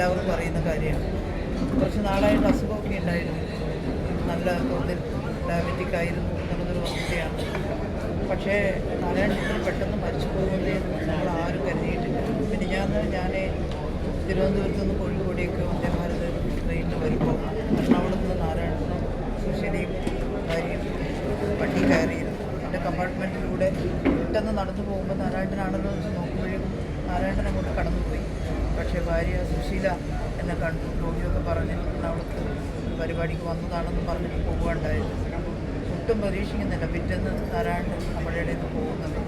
എല്ലാവർക്കും പറയുന്ന കാര്യമാണ്. കുറച്ച് നാളായിട്ട് അസുഖമൊക്കെ ഉണ്ടായിരുന്നു. നല്ല തോതിൽ ഡയബറ്റിക് ആയിരുന്നു എന്നുള്ളൊരു വസ്തുതയാണ് പക്ഷേ നാരായണത്തിന് പെട്ടെന്ന് മരിച്ചു പോകുന്നതേ നമ്മൾ ആരും കരുതിയിട്ടില്ല. പിന്നെ ഞാൻ ഞാൻ തിരുവനന്തപുരത്ത് നിന്ന് കോഴിക്കോടേക്ക് വന്ദേ ഭാരത് ട്രെയിനിൽ വരുമ്പോൾ എറണാകുളത്ത് നിന്ന് നാരായണനും സുശീലയും ഭാര്യയും വണ്ടി കയറിയിരുന്നു. എന്റെ കമ്പാർട്ട്മെന്റിലൂടെ പെട്ടെന്ന് നടന്നു പോകുമ്പോൾ നാരായണനാണെന്ന് വെച്ച് നോക്കുമ്പോഴും നാരായണൻ അങ്ങോട്ട് കടന്നുപോയി. പക്ഷേ ഭാര്യ സുശീല എന്നെ കണ്ടു. രോഗിയൊക്കെ പറഞ്ഞ് അവിടുത്തെ പരിപാടിക്ക് വന്നതാണെന്ന് പറഞ്ഞിട്ട് പോകാണ്ടായിരുന്നു ഒട്ടും പ്രതീക്ഷിക്കുന്നില്ല. പിറ്റേന്ന് നാരായണൻ നമ്മുടെ ഇടയിൽ നിന്ന് പോകുന്നത്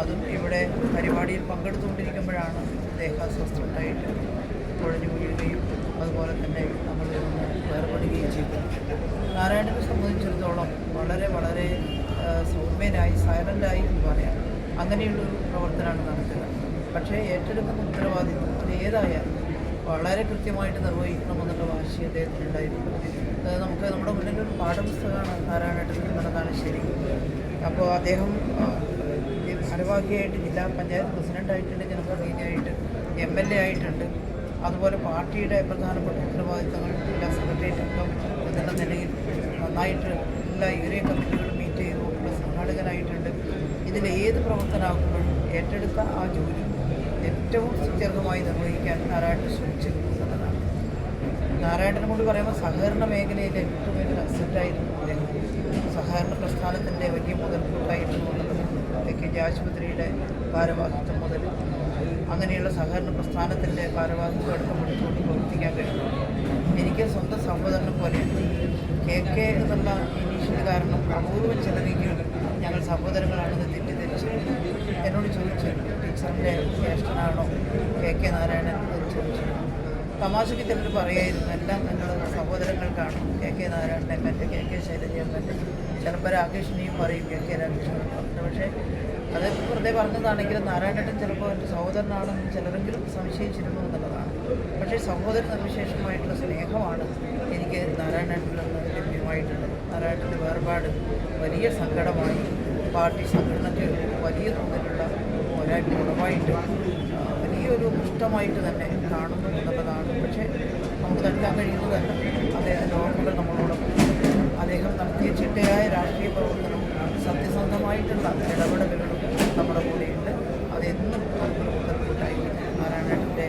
അതും ഇവിടെ പരിപാടിയിൽ പങ്കെടുത്തുകൊണ്ടിരിക്കുമ്പോഴാണ് ദേഹാസ്വസ്ഥ ഉണ്ടായിട്ട് കുഴഞ്ഞു വീഴുകയും അതുപോലെ തന്നെ നമ്മൾ വേർപെടുകയും ചെയ്തു നാരായണനെ സംബന്ധിച്ചിടത്തോളം വളരെ വളരെ സൗമ്യനായി സൈലന്റായി എന്ന് പറയാം. അങ്ങനെയുള്ളൊരു പ്രവർത്തനമാണ് നടത്തുക പക്ഷേ ഏറ്റെടുക്കുന്ന ഉത്തരവാദിത്വം അത് ഏതായാലും വളരെ കൃത്യമായിട്ട് നിർവഹിക്കണമെന്നുള്ള വാശി അദ്ദേഹത്തിനുണ്ടായിരുന്നു. നമുക്ക് നമ്മുടെ മുന്നിലൊരു പാഠപുസ്തകമാണ് നാരായണേട്ടൻ ശരി. അപ്പോൾ അദ്ദേഹം ഭാരവാഹിയായിട്ട് ജില്ലാ പഞ്ചായത്ത് പ്രസിഡന്റായിട്ടുണ്ട് ജനപ്രതിനിധിയായിട്ട് എം എൽ എ ആയിട്ടുണ്ട്. അതുപോലെ പാർട്ടിയുടെ പ്രധാനപ്പെട്ട ഉത്തരവാദിത്തങ്ങൾ ജില്ലാ സെക്രട്ടേറിയറ്റ് എന്നുള്ള നിലയിൽ നന്നായിട്ട് എല്ലാ ഏരിയ കമ്മിറ്റികളും മീറ്റ് ചെയ്തുകൊണ്ടുള്ള സംഘാടകനായിട്ടുണ്ട് ഇതിൽ ഏത് പ്രവർത്തനമാകുമ്പോഴും ഏറ്റെടുത്ത ആ ജോലി ഏറ്റവും സുത്യർഹമായി നിർവഹിക്കാൻ നാരായണൻ ശ്രമിച്ചിരുന്നു എന്നുള്ളതാണ് നാരായണനെ കൊണ്ട് പറയുമ്പോൾ സഹകരണ മേഖലയിലെ ഏറ്റവും വലിയ അസറ്റായിരുന്നു അദ്ദേഹം. സഹകരണ പ്രസ്ഥാനത്തിന്റെ വലിയ മുതൽക്കൂട്ടായിരുന്നു എന്നുള്ളത് കെ ജി ആശുപത്രിയുടെ ഭാരവാഹിത്വം മുതൽ അങ്ങനെയുള്ള സഹകരണ പ്രസ്ഥാനത്തിന്റെ ഭാരവാഹിത്വം അടക്കം എടുത്തുകൊണ്ട് പ്രവർത്തിക്കാൻ കഴിയും എനിക്ക് സ്വന്തം സഹോദരനെ പോലെ കെ കെ എന്നുള്ള ഇനീഷ്യൽ കാരണം അപൂർവം ചിലരെങ്കിലും ഞങ്ങൾ സഹോദരങ്ങളാണെന്ന് തെറ്റിദ്ധരിച്ച് എന്നോട് ചോദിച്ചു ടീച്ചറിന്റെ ജ്യേഷ്ഠനാണോ? കെ കെ നാരായണൻ എന്ന് ചോദിച്ചു. തമാശയ്ക്ക് ചിലർ പറയായിരുന്നു എല്ലാം ഞങ്ങൾ സഹോദരങ്ങൾക്കാണ് കെ കെ നാരായണനെ മറ്റേ കെ കെ ശൈലജയമ്മന്റെ ചിലപ്പോൾ രാകേഷിനെയും പറയും കെ കെ രാകേഷിനെ പറഞ്ഞു പക്ഷേ അത് വെറുതെ പറഞ്ഞതാണെങ്കിലും നാരായണേട്ടൻ ചിലപ്പോൾ എന്റെ സഹോദരനാണെന്ന് ചിലരെങ്കിലും സംശയിച്ചിരുന്നു എന്നുള്ളതാണ്. പക്ഷേ സഹോദര നിർവിശേഷമായിട്ടുള്ള സ്നേഹമാണ് എനിക്ക് നാരായണേട്ടനിൽ നിന്ന് ലഭ്യമായിട്ടുള്ളത്. നാരായണന്റെ വേർപാട് വലിയ സങ്കടമായി. പാർട്ടി സംഘടനയ്ക്ക് വലിയ തോതിലുള്ള വ്യക്തമായിട്ട് വലിയൊരു ഇഷ്ടമായിട്ട് തന്നെ കാണുന്നു എന്നുള്ളതാണ്. പക്ഷേ നമുക്ക് നൽകാൻ കഴിയുന്നത് അദ്ദേഹം ഓർമ്മകൾ നമ്മളോടൊപ്പം അദ്ദേഹം നടത്തിയ ചിട്ടയായ രാഷ്ട്രീയ പ്രവർത്തനം സത്യസന്ധമായിട്ടുള്ള ഇടപെടലുകളും നമ്മുടെ കൂടെയുണ്ട്. അതെന്നും നമുക്ക് മുതൽക്കൂട്ടായി നാരായണേട്ടന്റെ